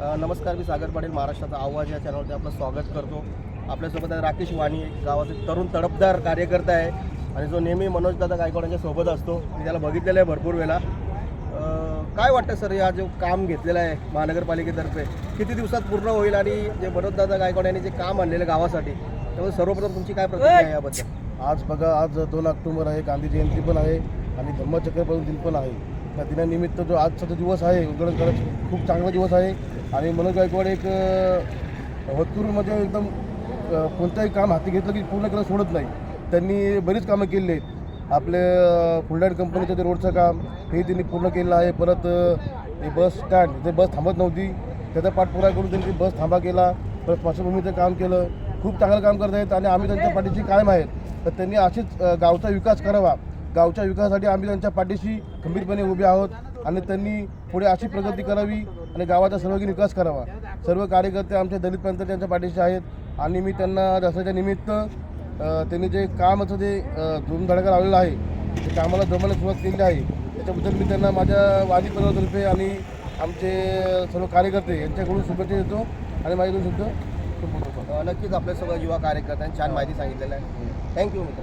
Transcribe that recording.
नमस्कार मी सागर पाटील महाराष्ट्राचा आवाज या चॅनलवरती आपलं स्वागत करतो. आपल्यासोबत आहे राकेश वाणी गावाचे तरुण तडपदार कार्यकर्ता आहे. आणि जो नेहमी मनोजदादा गायकवाडांच्या सोबत असतो मी त्याला बघितलेलं आहे भरपूर वेळा. काय वाटतं सर या जो काम घेतलेलं आहे महानगरपालिकेतर्फे किती दिवसात पूर्ण होईल? आणि जे मनोजदादा गायकवाड यांनी जे काम आणलेलं आहे गावासाठी त्यामुळे सर्वप्रथम तुमची काय प्रतिक्रिया आहे याबद्दल? आज बघा आज दोन ऑक्टोबर आहे गांधी जयंती पण आहे आणि धम्मचक्र दिन पण आहे. त्या दिनानिमित्त जो आजचा जो दिवस आहे उद्घाटन करायचं खूप चांगला दिवस आहे. आणि मनोज गायकवाड एक अ, एकदम कोणतंही काम हाती घेतलं की पूर्ण करायला सोडत नाही. त्यांनी बरीच कामं केली आहेत. आपले फुलडाईन कंपनीचं ते रोडचं काम हे त्यांनी पूर्ण केलं आहे. परत ते हे बस स्टँड जे बस थांबत नव्हती त्याचा पाठपुरावा करून त्यांनी बस थांबा केला. परत पार्श्वभूमीचं काम केलं. खूप चांगलं काम करत आहेत आणि आम्ही त्यांच्या पाठीशी कायम आहेत. तर त्यांनी असेच गावचा विकास करावा. गावच्या विकासासाठी आम्ही त्यांच्या पाठीशी खंबीरपणे उभे आहोत आणि त्यांनी पुढे अशी प्रगती करावी आणि गावाचा सर्वांगीण विकास करावा. सर्व कार्यकर्ते आमचे दलित पंथ त्यांच्या पाठीशी आहेत आणि मी त्यांना दसऱ्याच्या निमित्त त्यांनी जे कामाचं जे अ, धूमधडका लावलेलं आहे ते कामाला जमायला सुरुवात केली आहे त्याच्याबद्दल मी त्यांना माझ्या वादी परिवारातर्फे आणि आमचे सर्व कार्यकर्ते यांच्याकडून शुभेच्छा देतो आणि माझ्याकडून सुद्धा नक्कीच आपल्यासोबत युवा कार्यकर्त्यांनी छान माहिती सांगितलेलं आहे. थँक्यू मित्र.